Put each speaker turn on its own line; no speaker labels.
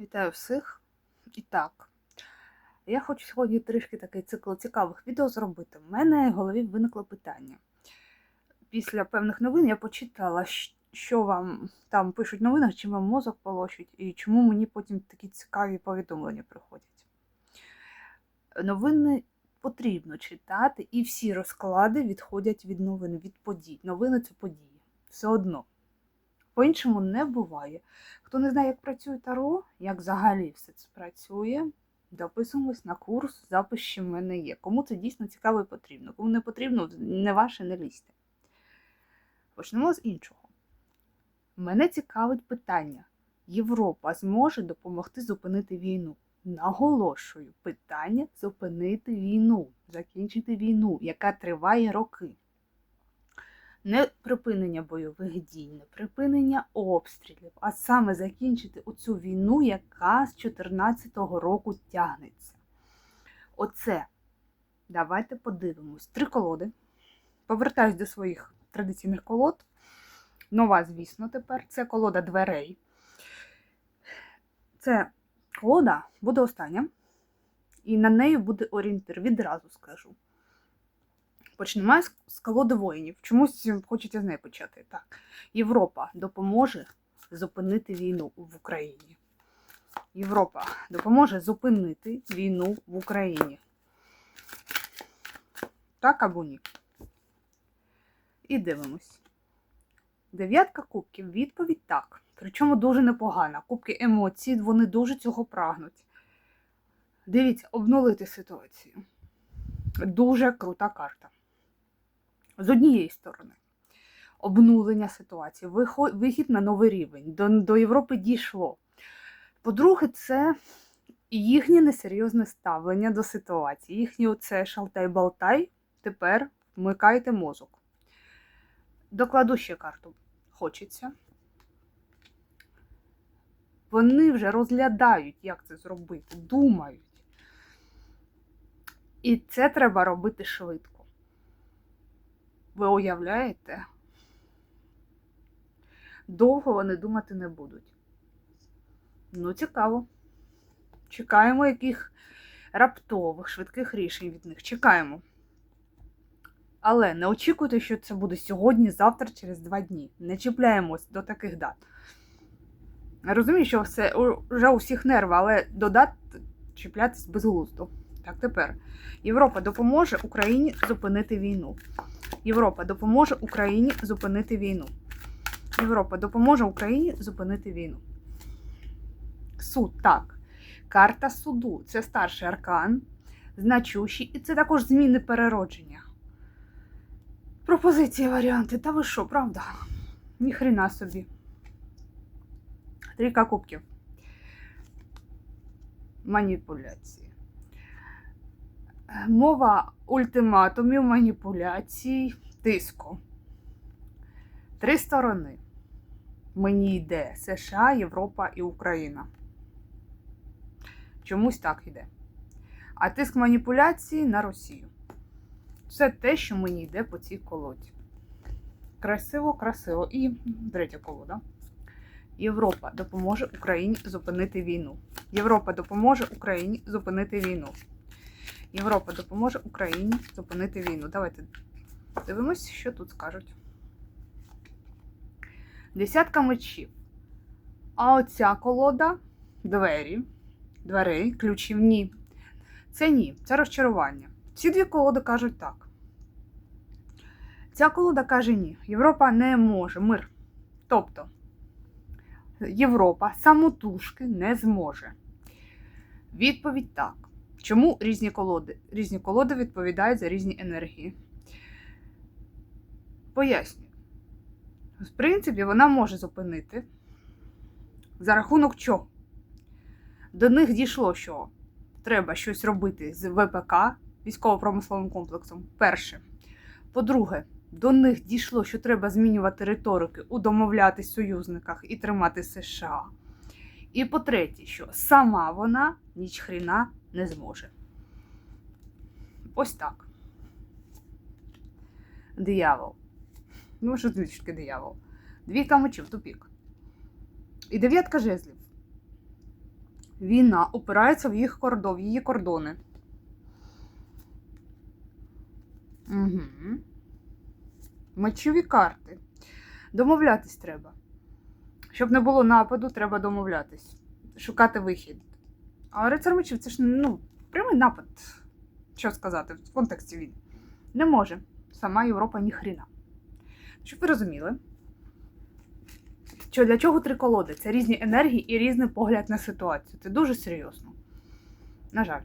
Вітаю всіх. І так, я хочу сьогодні трішки такий цикл цікавих відео зробити. У мене в голові виникло питання. Після певних новин я почитала, що вам там пишуть в новинах, чим вам мозок полощуть, і чому мені потім такі цікаві повідомлення приходять. Новини потрібно читати, і всі розклади відходять від новин, від подій. Новини це події. Все одно. По-іншому не буває. Хто не знає, як працює Таро, як взагалі все це працює, записуємось на курс, запис ще в мене є. Кому це дійсно цікаво і потрібно. Кому не потрібно, не ваше, не лізьте. Почнемо з іншого. Мене цікавить питання: Європа зможе допомогти зупинити війну? Наголошую, питання зупинити війну, закінчити війну, яка триває роки не припинення бойових дій, не припинення обстрілів, а саме закінчити оцю війну, яка з 2014 року тягнеться. Оце. Давайте подивимось. Три колоди. Повертаюсь до своїх традиційних колод. Нова, звісно, тепер. Це колода дверей. Це колода буде остання. І на неї буде орієнтир. Відразу скажу. Почнемо з- колоди воїнів. Чомусь хочеться з неї почати. Так. Європа допоможе зупинити війну в Україні. Європа допоможе зупинити війну в Україні. Так або ні. І дивимось. Дев'ятка кубків. Відповідь так. Причому дуже непогана. Кубки емоцій, вони дуже цього прагнуть. Дивіться, обнулити ситуацію. Дуже крута карта. З однієї сторони, обнулення ситуації, вихід на новий рівень. До, до Європи дійшло. По-друге, це їхнє несерйозне ставлення до ситуації. Їхнє оце шалтай-балтай. Тепер вмикайте мозок. Докладу ще карту. Хочеться. Вони вже розглядають, як це зробити, думають. І це треба робити швидко. Ви уявляєте? Довго вони думати не будуть. Ну, цікаво. Чекаємо яких раптових, швидких рішень від них. Чекаємо. Але не очікуйте, що це буде сьогодні, завтра, через два дні. Не чіпляємось до таких дат. Розумію, що все вже у всіх нерви, але до дат чіплятись безглуздо. Так, тепер. Європа допоможе Україні зупинити війну. Європа допоможе Україні зупинити війну. Європа допоможе Україні зупинити війну. Суд, так. Карта суду це старший аркан, значущий, і це також зміни переродження. Пропозиції, варіанти. Та ви що, правда? Ніхрена собі. Трійка кубків. Маніпуляції. Мова ультиматумів, маніпуляцій, тиску. Три сторони. Мені йде США, Європа і Україна. Чомусь так йде. А тиск маніпуляції на Росію. Це те, що мені йде по цій колоді. Красиво, красиво. І третя колода. Європа допоможе Україні зупинити війну. Європа допоможе Україні зупинити війну. Європа допоможе Україні зупинити війну. Давайте дивимось, що тут скажуть. Десятка мечів. А оця колода двері, дверей, ключів ні. Це ні, це розчарування. Ці дві колоди кажуть так. Ця колода каже ні. Європа не може мир. Тобто, Європа самотужки не зможе. Відповідь так. Чому різні колоди? Різні колоди відповідають за різні енергії. Пояснюю. В принципі, вона може зупинити. За рахунок чого? До них дійшло, що треба щось робити з ВПК, військово-промисловим комплексом. Перше. По-друге, до них дійшло, що треба змінювати риторики, удомовлятись в союзниках і тримати США. І по-третє, що сама вона ніч хріна не зможе. Ось так. Диявол. Ну, що звідки диявол? Двійка мечів, тупік. І дев'ятка жезлів. Війна опирається в їх кордон, в її кордони. Угу. Мечові карти. Домовлятись треба. Щоб не було нападу, треба домовлятись. Шукати вихід. А рицар мечів це ж ну, прямий напад. Що сказати, в контексті війни. Не може. Сама Європа ніхріна. Щоб ви розуміли, що для чого три колоди? Це різні енергії і різний погляд на ситуацію. Це дуже серйозно. На жаль.